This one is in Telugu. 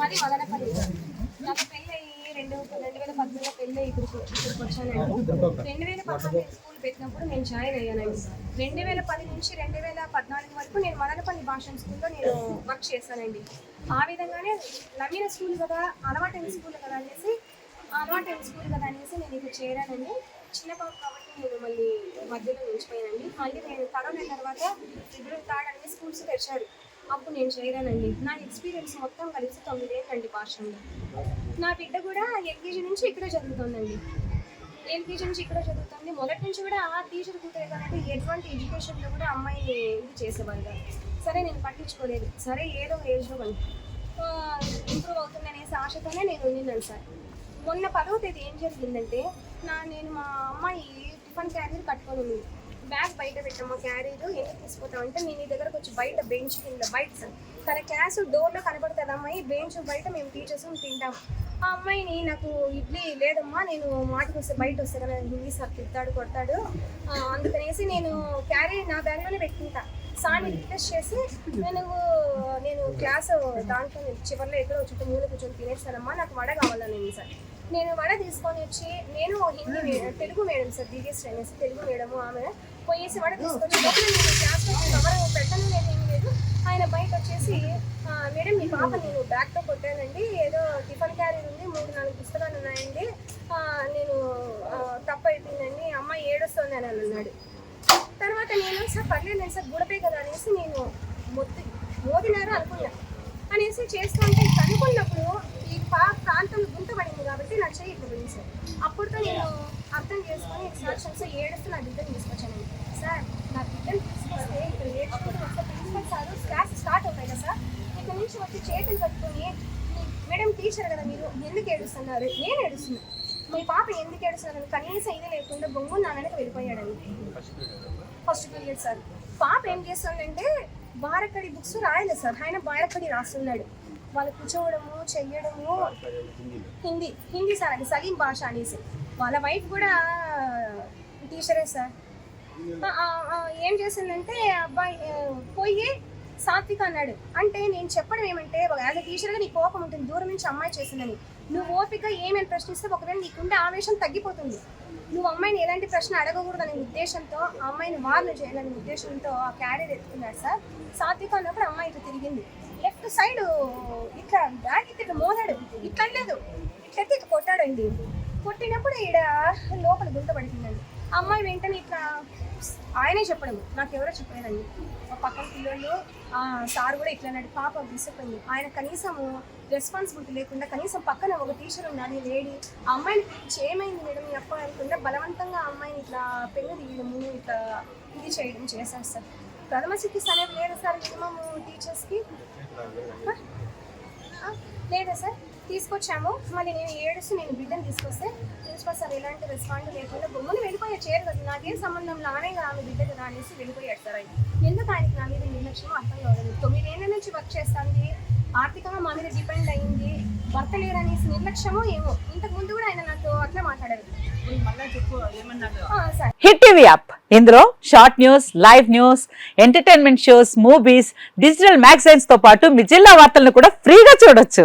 మాది మదనపల్లి నాకు పెళ్ళి అయ్యి రెండు రెండు వేల పద్నాలుగులో పెళ్ళి ఇప్పుడు ఇక్కడికి వచ్చానండి. రెండు వేల పద్నాలుగు స్కూల్ పెట్టినప్పుడు నేను జాయిన్ అయ్యానండి. రెండు వేల పది నుంచి రెండు వేల పద్నాలుగు వరకు నేను మదనపల్లి భాషణ స్కూల్లో నేను వర్క్ చేశానండి. ఆ విధంగానే నవీన స్కూల్ కదా అలవాటైన స్కూల్ కదా అనేసి అలవాటైన స్కూల్ కదా అనేసి నేను ఇక్కడ చేరానండి. చిన్న పాప కాబట్టి నేను మళ్ళీ మధ్యలో నిలిచిపోయానండి. మళ్ళీ నేను కరోనా తర్వాత ఫిబ్రవరి థర్డ్ అన్ని స్కూల్స్ తెరిచారు అప్పుడు నేను చేయరానండి నా ఎక్స్పీరియన్స్ మొత్తం కలిసి తొమ్మిదేళ్ళండి భాషలో నా బిడ్డ కూడా ఎల్కేజీ నుంచి ఇక్కడే చదువుతుందండి. ఎల్కేజీ నుంచి ఇక్కడ చదువుతుంది. మొదటి నుంచి కూడా ఆ టీచర్ కూతురే కాబట్టి ఎటువంటి ఎడ్యుకేషన్లో కూడా అమ్మాయి ఇది చేసేవాళ్ళు కాదు. సరే నేను పట్టించుకోలేదు. సరే ఏదో ఏజ్లో వాళ్ళు ఇంప్రూవ్ అవుతుంది అనేసి ఆశతోనే నేను ఉండినాను సార్. మొన్న పదవ తేదీ ఏం జరిగిందంటే నా నేను మా అమ్మాయి టిఫిన్ క్యారియర్ కట్టుకొని ఉంది. బ్యాగ్ బయట పెట్టాము ఎన్ని ఎందుకు తీసుకుపోతామంటే నేను నీ దగ్గరకు వచ్చి బయట బెంచ్ కింద బయట సార్ తన క్లాస్ డోర్లో కనబడుతుంది అమ్మాయి బెంచ్ బయట మేము టీచర్స్ తింటాం. ఆ అమ్మాయిని నాకు ఇడ్లీ లేదమ్మా నేను మాటకు వస్తే బయట వస్తే కదా హిందీ సార్ తిడతాడు కొడతాడు. అందుకనేసి నేను క్యారీ నా బ్యాగ్లోనే పెట్టుకుంటా. సార్ని రిక్వెస్ట్ చేసి నేను నేను క్లాస్ దాంట్లో చివరిలో ఎక్కడో చుట్టూ మూల కూర్చొని తినేస్తానమ్మా నాకు వడ కావాలని సార్. నేను వడ తీసుకొని వచ్చి నేను Hindi Telugu madam sir degrees అనేసి తెలుగు మేడం ఆమె పోయేసి వడ తీసుకొచ్చి నేను కవర్ పెట్టను లేదు లేదు. ఆయన బయట వచ్చేసి మేడం మీ పాప నేను బ్యాగ్తో కొట్టానండి. ఏదో టిఫిన్ క్యారీ ఉంది మూడు నాలుగు పుస్తకాలు ఉన్నాయండి. నేను ఆ, తప్పు అయిపోయిందండి అమ్మాయి ఏడుస్తుంది అని అన్నాడు. తర్వాత నేను సార్ పర్లేదు సార్ గుడపే కదా అనేసి నేను మొత్తి మోదినారు అనుకున్నాను అనేసి చేస్తూ ఉంటే అనుకున్నప్పుడు ఈ పా ప్రాంతం గుంత పడింది కాబట్టి నా చెయ్యి ఇట్లా పోయింది సార్ అప్పుడుతో నేను అర్థం చేసుకొని ఇన్స్ట్రక్షన్స్ ఏడుస్తూ నా బిడ్డను తీసుకొచ్చాను సార్ నా బిడ్డను తీసుకొస్తే ఇక్కడ నేర్చుకుంటూ వస్తే ప్రిన్సిపల్ సార్ క్లాస్ స్టార్ట్ అవుతాయి కదా సార్ ఇక్కడ నుంచి వచ్చి చేతులు కట్టుకొని "మీ- టీచర్ కదా మీరు? ఎందుకు ఏడుస్తున్నారు? నేను ఏడుస్తున్నా మీ పాప ఎందుకు ఏడుస్తున్నారు? కనీసం ఇది లేకుండా బొంగు నా వెనక వెళ్ళిపోయాడండి. First period sir. పాప ఏం చేస్తుందంటే బారకడి బుక్స్ రాయలేదు సార్. ఆయన బారకడి రాస్తున్నాడు. వాళ్ళు కూర్చోవడము చెయ్యడము. హిందీ. హిందీ సార్ అది సలీం భాష అనేసి. వాళ్ళ వైఫ్ కూడా టీచరే సార్. ఏం చేసిందంటే అబ్బాయి పోయి సాత్విక అన్నాడు. అంటే నేను చెప్పడం ఏమంటే యాజ్ టీచర్గా నీ కోపం ఉంటుంది దూరం నుంచి అమ్మాయి చేసిందని నువ్వు ఓపిక ఏమని ప్రశ్నిస్తే ఒకవేళ నీకుండే ఆవేశం తగ్గిపోతుంది. నువ్వు అమ్మాయిని ఎలాంటి ప్రశ్న అడగకూడదనే ఉద్దేశంతో ఆ అమ్మాయిని వార్లు చేయాలనే ఉద్దేశంతో ఆ క్యారియర్ ఎత్తుకున్నాడు సార్. సాత్విక అన్నప్పుడు అమ్మాయి ఇటు తిరిగింది. లెఫ్ట్ సైడ్ ఇట్లా బ్యాగ్ ఇట్లా మోదాడు ఇట్లా లేదు ఇట్లయితే ఎత్తి ఇట్లా కొట్టాడండి. కొట్టినప్పుడు ఈడ లోపల గుంత పడుతుందండి అమ్మాయి వెంటనే ఇట్లా ఆయనే చెప్పడం. నాకు ఎవరో చెప్పలేదండి మా పక్కన పిల్లలు సార్ కూడా ఇట్లా అన్నాడు. పాప విసిపోయింది ఆయన కనీసం రెస్పాన్సిబిలిటీ లేకుండా కనీసం పక్కన ఒక టీచర్ ఉన్నది లేడీ. ఆ అమ్మాయిని పిలిచి ఏమైంది మేడం మీ అప్ప అనుకుంటే బలవంతంగా అమ్మాయిని ఇట్లా పెన్ను తీయడము ఇట్లా ఇది చేయడం చేశారు సార్. ప్రథమ చికిత్స అనేది లేదా సార్ మినిమం టీచర్స్కి? లేదా సార్? తీసుకొచ్చాము. మళ్ళీ నేను ఏడుస్తూ నేను బిడ్డను తీసుకొస్తే ప్రిన్సిపల్ సార్ ఎలాంటి రెస్పాండ్ లేకుండా బొమ్మను వెళ్ళిపోయా చేరు కదా నాకేం సంబంధం? లానే ఆమె బిడ్డ కదా అనేసి వెళ్ళిపోయాడు సార్ ఆయన. ఎందుకు ఆయనకి నా మీద నిర్లక్ష్యం అర్థం కావడం తొమ్మిదేళ్ళ నుంచి వర్క్ చేస్తుంది. ఆర్థికంగా మా మీద డిపెండ్ అయ్యింది భర్త లేడనేసి నిర్లక్ష్యమో ఏమో? ఇంతకు ముందు కూడా ఆయన నాతో అట్లా మాట్లాడారు. ఆ, సార్. హిట్ టీవీ యాప్ ఇందులో short news live news entertainment shows movies digital మ్యాగజైన్స్తో పాటు మీ జిల్లా వార్తలను కూడా ఫ్రీగా చూడొచ్చు.